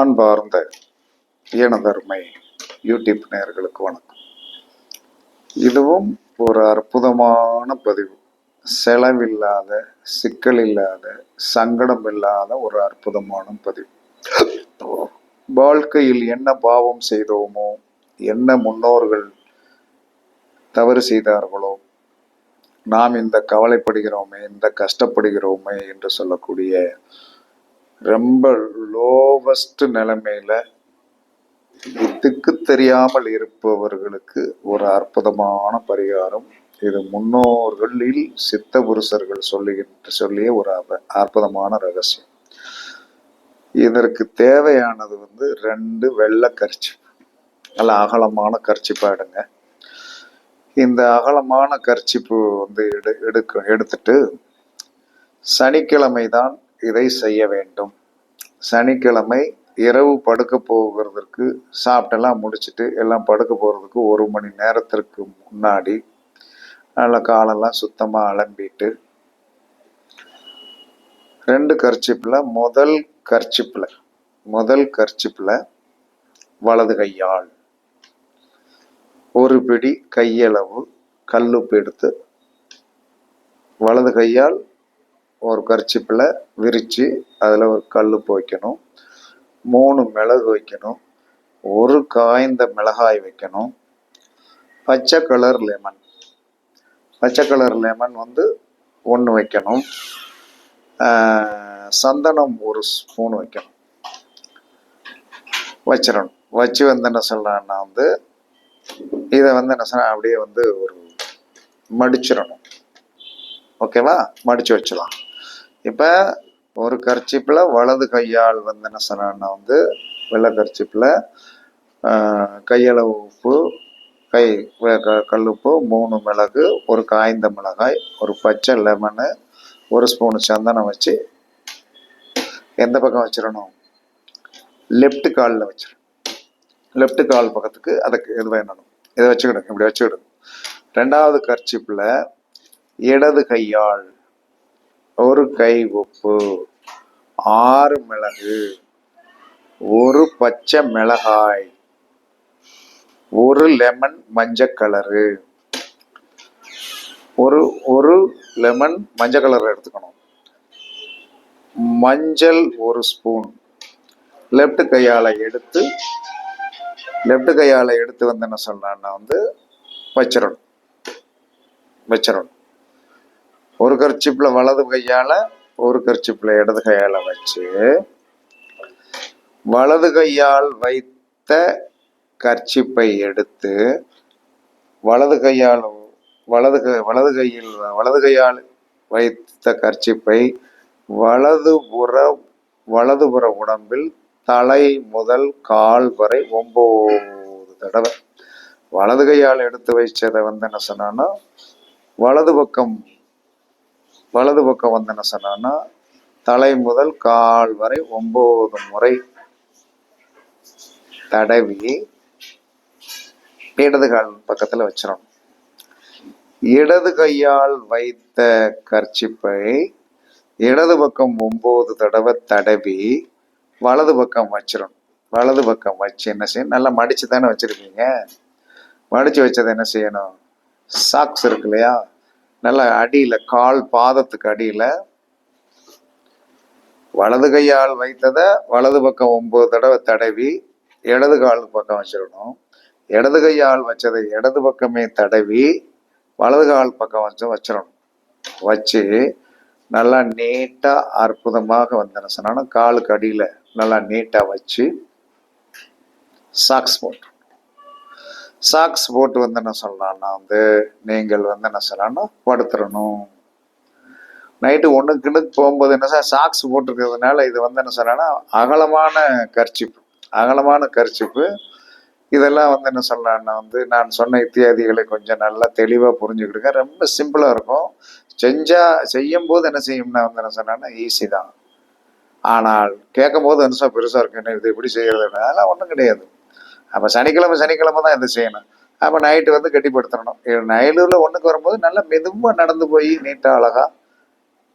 அன்பார்ந்த ஏனதர்மை யூடியூப் நேயர்களுக்கு வணக்கம். இதுவும் ஒரு அற்புதமான பதிவு. செலவில்லாத சிக்கல் இல்லாத சங்கடம் இல்லாத ஒரு அற்புதமான பதிவு. வாழ்க்கையில் என்ன பாவம் செய்தோமோ என்ன முன்னோர்கள் தவறு செய்தார்களோ நாம் இந்த கவலைப்படுகிறோமே இந்த கஷ்டப்படுகிறோமே என்று சொல்லக்கூடிய ரொம்ப லோவஸ்ட் நிலைமையில இதுக்கு தெரியாமல் இருப்பவர்களுக்கு ஒரு அற்புதமான பரிகாரம். இது முன்னோர்களில் சித்த புருஷர்கள் சொல்லுகின்ற சொல்லிய ஒரு அப- அற்புதமான ரகசியம். இதற்கு தேவையானது வந்து ரெண்டு வெள்ளை கர்ச்சிப்பு நல்ல அகலமான கர்ச்சிப்பா எடுங்க. இந்த அகலமான கர்ச்சிப்பு வந்து எடு எடுக்க எடுத்துட்டு சனிக்கிழமை தான் இதை செய்ய வேண்டும். சனிக்கிழமை இரவு படுக்க போகிறதுக்கு சாப்பிட்டெல்லாம் முடிச்சிட்டு எல்லாம் படுக்க போகிறதுக்கு ஒரு மணி நேரத்திற்கு முன்னாடி நல்ல காலெல்லாம் சுத்தமாக அலம்பிட்டு ரெண்டு கர்ச்சிப்பில் முதல் கர்ச்சிப்பில் முதல் கர்ச்சிப்பில் வலது கையால் ஒரு பிடி கையளவு கல்லுப்பு எடுத்து வலது கையால் ஒரு கர்ச்சிப்பில் விரித்து அதில் ஒரு கல் வைக்கணும் மூணு மிளகு வைக்கணும். ஒரு காய்ந்த மிளகாய் வைக்கணும். பச்சை கலர் லெமன் பச்சை கலர் லெமன் வந்து ஒன்று வைக்கணும். சந்தனம் ஒரு ஸ்பூன் வைக்கணும். வச்சிடணும் வச்சு வந்து என்ன சொல்லலாம்னா வந்து இதை வந்து என்ன சொல்ல அப்படியே வந்து ஒரு மடிச்சிடணும். ஓகேவா? மடித்து வச்சிடலாம். இப்போ ஒரு கர்ச்சிப்பில் வலது கையால் வந்து என்ன சொன்னா வந்து வெள்ளை கர்ச்சிப்பில் கையளவு உப்பு கை க- கல்லுப்பு மூணு மிளகு ஒரு காய்ந்த மிளகாய் ஒரு பச்சை லெமனு ஒரு ஸ்பூனு சந்தனம் வச்சு எந்த பக்கம் வச்சிடணும்? லெஃப்ட் காலில் வச்சிடணும். லெஃப்ட் கால் பக்கத்துக்கு அதுக்கு இது வேணும் இதை வச்சுக்கிடணும் இப்படி வச்சுக்கிடணும் ரெண்டாவது கர்ச்சிப்பில் இடது கையால் ஒரு கை உப்பு ஆறு மிளகு ஒரு பச்சை மிளகாய் ஒரு லெமன் மஞ்சள் கலரு ஒரு ஒரு லெமன் மஞ்சள் கலர் எடுத்துக்கணும். மஞ்சள் ஒரு ஸ்பூன் லெஃப்ட் கையால் எடுத்து லெஃப்ட் கையால் எடுத்து வந்து என்ன சொன்னான்னா வந்து வச்சிடணும் வச்சிடணும் ஒரு கர்ச்சிப்பில் வலது கையால் ஒரு கர்ச்சிப்பில் இடது கையால் வச்சு வலது கையால் வைத்த கர்ச்சிப்பை எடுத்து வலது கையால் வலது கை வலது கையில் வலது கையால் வைத்த கர்ச்சிப்பை வலதுபுற வலதுபுற உடம்பில் தலை முதல் கால் வரை ஒம்பது தடவை. வலது கையால் எடுத்து வைச்சதை வந்து என்ன சொன்னான்னா வலது பக்கம் வலது பக்கம் வந்து என்ன தலை முதல் கால் வரை ஒன்பது முறை தடவி இடது கால் பக்கத்தில் வச்சிடணும் இடது கையால் வைத்த கர்ச்சிப்பை இடது பக்கம் ஒம்பது தடவை தடவி வலது பக்கம் வச்சிடணும் வலது பக்கம் வச்சு என்ன செய்யணும்? நல்லா மடிச்சு தானே வச்சுருப்பீங்க மடிச்சு வச்சதை என்ன செய்யணும்? சாக்ஸ் இருக்கு இல்லையா? நல்லா அடியில் கால் பாதத்துக்கு அடியில் வலது கையால் வைத்ததை வலது பக்கம் ஒம்பது தடவை தடவி இடது கால் பக்கம் வச்சிடணும். இடது கையால் வச்சதை இடது பக்கமே தடவி வலது கால் பக்கம் வச்சு வச்சிடணும். வச்சு நல்லா நீட்டாக அற்புதமாக வந்து சொன்னாலும் காலுக்கு அடியில் நல்லா நீட்டாக வச்சு சாக்ஸ் போட்டு. சாக்ஸ் போட்டு வந்து என்ன சொல்லலாம்னா வந்து நீங்கள் வந்து என்ன சொல்லலாம்னா படுத்துடணும் நைட்டு ஒன்றுக்குன்னு போகும்போது என்ன சார் சாக்ஸ் போட்டிருக்கிறதுனால இது வந்து என்ன சொன்னா அகலமான கர்ச்சிப்பு. அகலமான கர்ச்சிப்பு. இதெல்லாம் வந்து என்ன சொல்லலாம்னா வந்து நான் சொன்ன இத்தியாதிகளை கொஞ்சம் நல்லா தெளிவாக புரிஞ்சுக்கிடுங்க. ரொம்ப சிம்பிளாக இருக்கும். செஞ்சால் செய்யும் போது என்ன செய்யும்னா வந்து என்ன சொன்னான்னா ஈஸி தான். ஆனால் கேட்கும் போது என்ன சார் பெருசாக இருக்கு. என்ன இது எப்படி செய்யறது? அதெல்லாம் ஒன்றும் கிடையாது. அப்போ சனிக்கிழமை சனிக்கிழமை தான் இதை செய்யணும். அப்போ நைட்டு வந்து கட்டிப்படுத்தணும். நைலூரில் ஒன்றுக்கு வரும்போது நல்லா மெதுவாக நடந்து போய் நீட்டாக அழகாக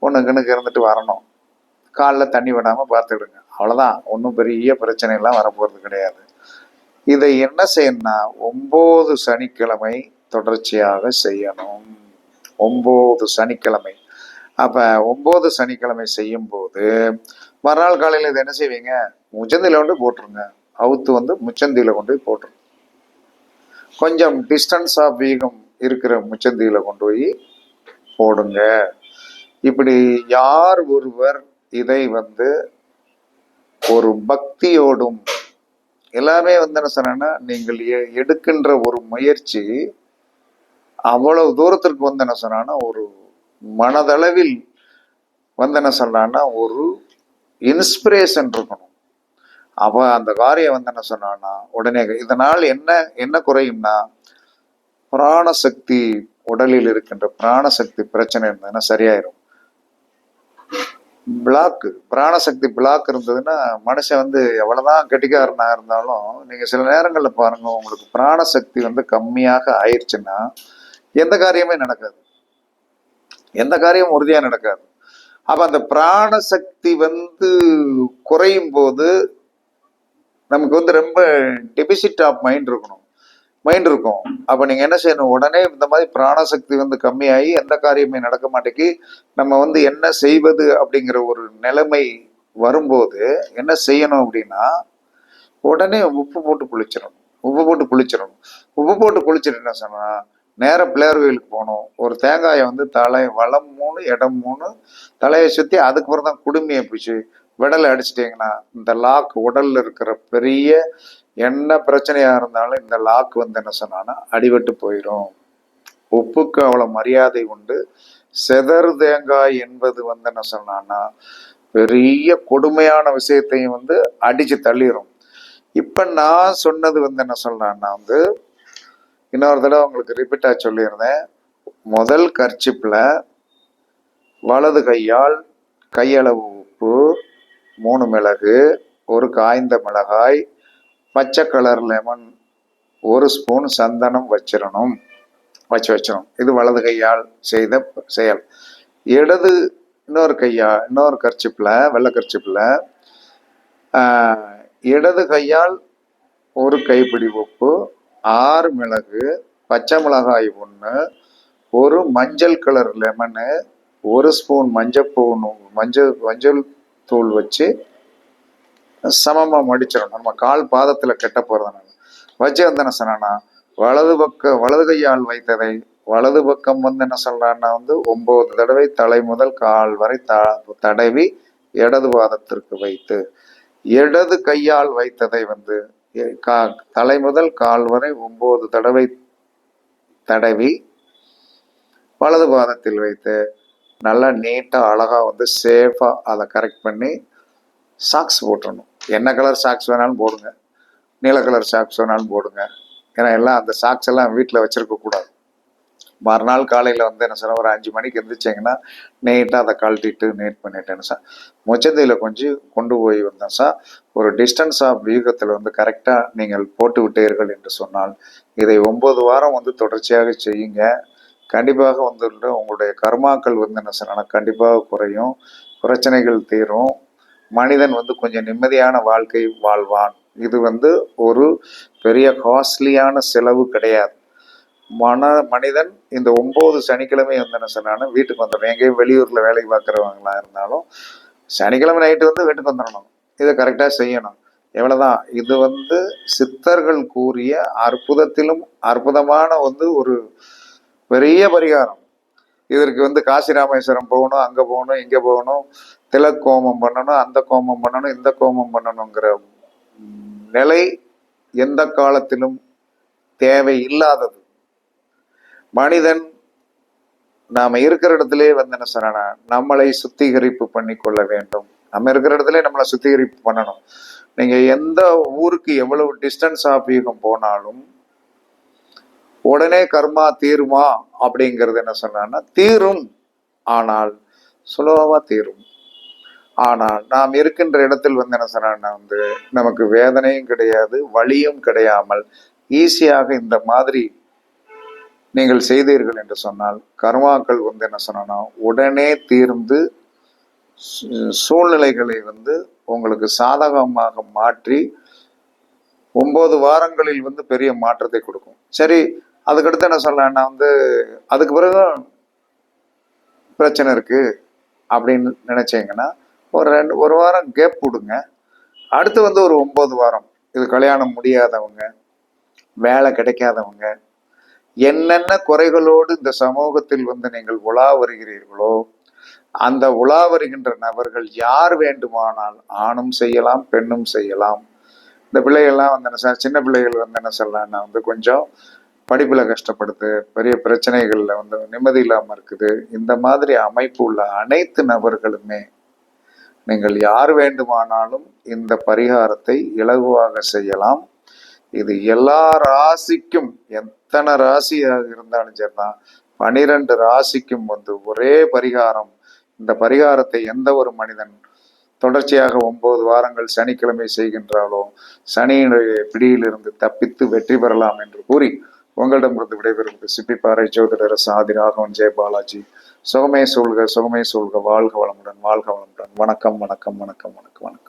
ஒன்று கண்ணுக்கு இருந்துட்டு வரணும். காலில் தண்ணி விடாமல் பார்த்துக்கிடுங்க. அவ்வளோதான் ஒன்றும் பெரிய பிரச்சனைலாம் வரப்போகிறது கிடையாது. இதை என்ன செய்யணும்னா ஒம்பது சனிக்கிழமை தொடர்ச்சியாக செய்யணும். ஒம்பது சனிக்கிழமை. அப்போ ஒம்பது சனிக்கிழமை செய்யும்போது மறுநாள் காலையில் இதை என்ன செய்வீங்க? முச்சந்தியில் கொண்டு போட்டுருங்க. அவுத்து வந்து முச்சந்தியில் கொண்டு போய் போட்டுரும். கொஞ்சம் டிஸ்டன்ஸ் ஆஃப் வீகம் இருக்கிற முச்சந்தியில் கொண்டு போய் போடுங்க. இப்படி யார் ஒருவர் இதை வந்து ஒரு பக்தியோடும் எல்லாமே வந்து என்ன சொன்னேன்னா நீங்கள் எ- எடுக்கின்ற ஒரு முயற்சி அவ்வளவு தூரத்திற்கு வந்து என்ன சொன்னான்னா ஒரு மனதளவில் வந்து என்ன சொல்றான்னா ஒரு இன்ஸ்பிரேஷன் இருக்கணும். அப்போ அந்த காரியம் வந்து என்ன சொன்னான்னா உடனே இதனால் என்ன என்ன குறையும்னா பிராணசக்தி உடலில் இருக்கின்ற பிராணசக்தி பிரச்சனை இருந்ததுன்னா சரியாயிரும். பிளாக் பிராணசக்தி பிளாக் இருந்ததுன்னா மனுஷன் வந்து எவ்வளவுதான் கெட்டிக்காரனா இருந்தாலும் நீங்க சில நேரங்களில் பாருங்க உங்களுக்கு பிராணசக்தி வந்து கம்மியாக ஆயிடுச்சுன்னா எந்த காரியமே நடக்காது. எந்த காரியமும் உறுதியா நடக்காது. அப்ப அந்த பிராணசக்தி வந்து குறையும் போது நமக்கு வந்து ரொம்ப டெபிசிட் ஆஃப் மைண்ட் இருக்கணும். மைண்ட் இருக்கும். அப்போ நீங்கள் என்ன செய்யணும்? உடனே இந்த மாதிரி பிராணசக்தி வந்து கம்மியாகி எந்த காரியமே நடக்க மாட்டேங்கி நம்ம வந்து என்ன செய்வது அப்படிங்கிற ஒரு நிலைமை வரும்போது என்ன செய்யணும் அப்படின்னா உடனே உப்பு போட்டு குளிச்சிடணும். உப்பு போட்டு குளிச்சிடணும். உப்பு போட்டு குளிச்சிட்டு என்ன சொன்னால் நேராக பிள்ளையார் கோயிலுக்கு போகணும். ஒரு தேங்காயை வந்து தலை வளம் மூணு இடம் மூணு தலையை சுற்றி அதுக்கப்புறம் தான் குடுமையை பிடிச்சி விடலை அடிச்சிட்டிங்கன்னா இந்த லாக் உடலில் இருக்கிற பெரிய என்ன பிரச்சனையாக இருந்தாலும் இந்த லாக் வந்து என்ன சொன்னான்னா அடிபட்டு போயிடும் உப்புக்கு அவ்வளோ மரியாதை உண்டு. செதறு தேங்காய் என்பது வந்து என்ன சொன்னான்னா பெரிய கொடுமையான விஷயத்தையும் வந்து அடித்து தள்ளிடும் இப்போ நான் சொன்னது வந்து என்ன சொல்கிறேன்னா வந்து இன்னொரு தடவை உங்களுக்கு ரிப்பீட்டாக சொல்லியிருந்தேன். முதல் கர்ச்சிப்பில் வலது கையால் கையளவு உப்பு மூணு மிளகு ஒரு காய்ந்த மிளகாய் பச்சை கலர் லெமன் ஒரு ஸ்பூன் சந்தனம் வச்சிடணும் வச்சு வச்சிடணும் இது வலது கையால் செய்த செயல். இடது இன்னொரு கையா இன்னொரு கர்ச்சிப்பில் வெள்ளை கர்ச்சிப்பில் இடது கையால் ஒரு கைப்பிடி உப்பு ஆறு மிளகு பச்சை மிளகாய் ஒன்று ஒரு மஞ்சள் கலர் லெமனு ஒரு ஸ்பூன் மஞ்சப்பூன் மஞ்சள் மஞ்சள் தூள் வச்சு சமமாக மடிச்சிடணும். நம்ம கால் பாதத்தில் கெட்ட போகிறதுனால வச்சு வந்து என்ன சொன்னான்னா வலது பக்க வலது கையால் வைத்ததை வலது பக்கம் வந்து என்ன சொல்கிறான்னா வந்து ஒம்பது தடவை தலை முதல் கால் வரை த தடவி இடது பாதத்திற்கு வைத்து இடது கையால் வைத்ததை வந்து கா- தலை முதல் கால் வரை ஒம்பது தடவை தடவி வலது பாதத்தில் வைத்து நல்லா நீட்டாக அழகாக வந்து சேஃபாக அதை கரெக்ட் பண்ணி சாக்ஸ் போட்டுடணும் என்ன கலர் சாக்ஸ் வேணாலும் போடுங்க. நீல கலர் சாக்ஸ் வேணாலும் போடுங்க. ஏன்னா எல்லாம் அந்த சாக்ஸ் எல்லாம் வீட்டில் வச்சுருக்கக்கூடாது மறுநாள் காலையில் வந்து என்ன சார் ஒரு அஞ்சு மணிக்கு எந்திரிச்சிங்கன்னா நீட்டாக அதை கழட்டிட்டு நீட் பண்ணிட்டேன்னு சார் முச்சந்தையில் கொஞ்சம் கொண்டு போய் வந்தேன் சார் ஒரு டிஸ்டன்ஸ் ஆஃப் வியூகத்தில் வந்து கரெக்டாக நீங்கள் போட்டு விட்டீர்கள் என்று சொன்னால் இதை ஒம்பது வாரம் வந்து தொடர்ச்சியாக செய்யுங்க. கண்டிப்பாக வந்து உங்களுடைய கர்மாக்கள் வந்து என்ன சொன்னா கண்டிப்பாக குறையும். பிரச்சனைகள் தீரும். மனிதன் வந்து கொஞ்சம் நிம்மதியான வாழ்க்கை வாழ்வான். இது வந்து ஒரு பெரிய காஸ்ட்லியான செலவு கிடையாது. மன மனிதன் இந்த ஒம்பது சனிக்கிழமை வந்து என்ன சொன்னான்னா வீட்டுக்கு வந்துடணும். எங்கேயும் வெளியூரில் வேலை பார்க்குறவங்களா இருந்தாலும் சனிக்கிழமை நைட்டு வந்து வீட்டுக்கு வந்துடணும். இதை கரெக்டாக செய்யணும். எவ்வளோதான் இது வந்து சித்தர்கள் கூறிய அற்புதத்திலும் அற்புதமான வந்து ஒரு பெரிய பரிகாரம். இதற்கு வந்து காசி ராமேஸ்வரம் போகணும் அங்கே போகணும் இங்கே போகணும் திலக் கோமம் பண்ணணும் அந்த கோமம் பண்ணணும் இந்த கோமம் பண்ணணுங்கிற நிலை எந்த காலத்திலும் தேவை இல்லாதது மனிதன் நாம இருக்கிற இடத்துல வந்து என்ன சொன்னா நம்மளை சுத்திகரிப்பு பண்ணி கொள்ள வேண்டும். நம்ம இருக்கிற இடத்துல நம்மளை சுத்திகரிப்பு பண்ணணும். நீங்க எந்த ஊருக்கு எவ்வளவு டிஸ்டன்ஸ் ஆஃப் யூகம் போனாலும் உடனே கர்மா தீருமா அப்படிங்கிறது என்ன சொன்னா தீரும். ஆனால் சுலபமா தீரும். ஆனால் நாம் இருக்கின்ற இடத்தில் வந்து என்ன சொன்னா வந்து நமக்கு வேதனையும் கிடையாது வலியும் கிடையாமல் ஈஸியாக இந்த மாதிரி நீங்கள் செய்தீர்கள் என்று சொன்னால் கர்மாக்கள் வந்து என்ன சொன்னோன்னா உடனே தீர்ந்து சூழ்நிலைகளை வந்து உங்களுக்கு சாதகமாக மாற்றி ஒன்பது வாரங்களில் வந்து பெரிய மாற்றத்தை கொடுக்கும். சரி அதுக்கடுத்து என்ன சொல்லலாம்னா வந்து அதுக்கு பிறகு பிரச்சனை இருக்கு அப்படின்னு நினைச்சீங்கன்னா ஒரு ரெண்டு ஒரு வாரம் கேப் விடுங்க அடுத்து வந்து ஒரு ஒன்பது வாரம் இது கல்யாணம் முடியாதவங்க வேலை கிடைக்காதவங்க என்னென்ன குறைகளோடு இந்த சமூகத்தில் வந்து நீங்கள் உலா வருகிறீர்களோ அந்த உலா வருகின்ற நபர்கள் யார் வேண்டுமானால் ஆணும் செய்யலாம் பெண்ணும் செய்யலாம். இந்த பிள்ளைகள்லாம் வந்து என்ன சின்ன பிள்ளைகள் வந்து என்ன சொல்லலாம்னா வந்து கொஞ்சம் படிப்பில் கஷ்டப்படுது பெரிய பிரச்சனைகளில் வந்து நிம்மதி இல்லாமல் இருக்குது. இந்த மாதிரி அமைப்பு உள்ள அனைத்து நபர்களுமே நீங்கள் யார் வேண்டுமானாலும் இந்த பரிகாரத்தை இலகுவாக செய்யலாம். இது எல்லா ராசிக்கும் எத்தனை ராசியாக இருந்தாலும் சரிதான். பனிரெண்டு ராசிக்கும் வந்து ஒரே பரிகாரம். இந்த பரிகாரத்தை எந்த ஒரு மனிதன் தொடர்ச்சியாக ஒன்பது வாரங்கள் சனிக்கிழமை செய்கின்றாலோ சனியினுடைய பிடியிலிருந்து தப்பித்து வெற்றி பெறலாம் என்று கூறி உங்களிடமிருந்து விடைபெறுவது சிப்பிப்பாறை ஜோதிடர் சாதி ராகவன் ஜெய பாலாஜி. சுகமே சூழ்க சுகமே சூழ்க. வாழ்க வளமுடன் வாழ்க வளமுடன். வணக்கம் வணக்கம் வணக்கம் வணக்கம் வணக்கம்.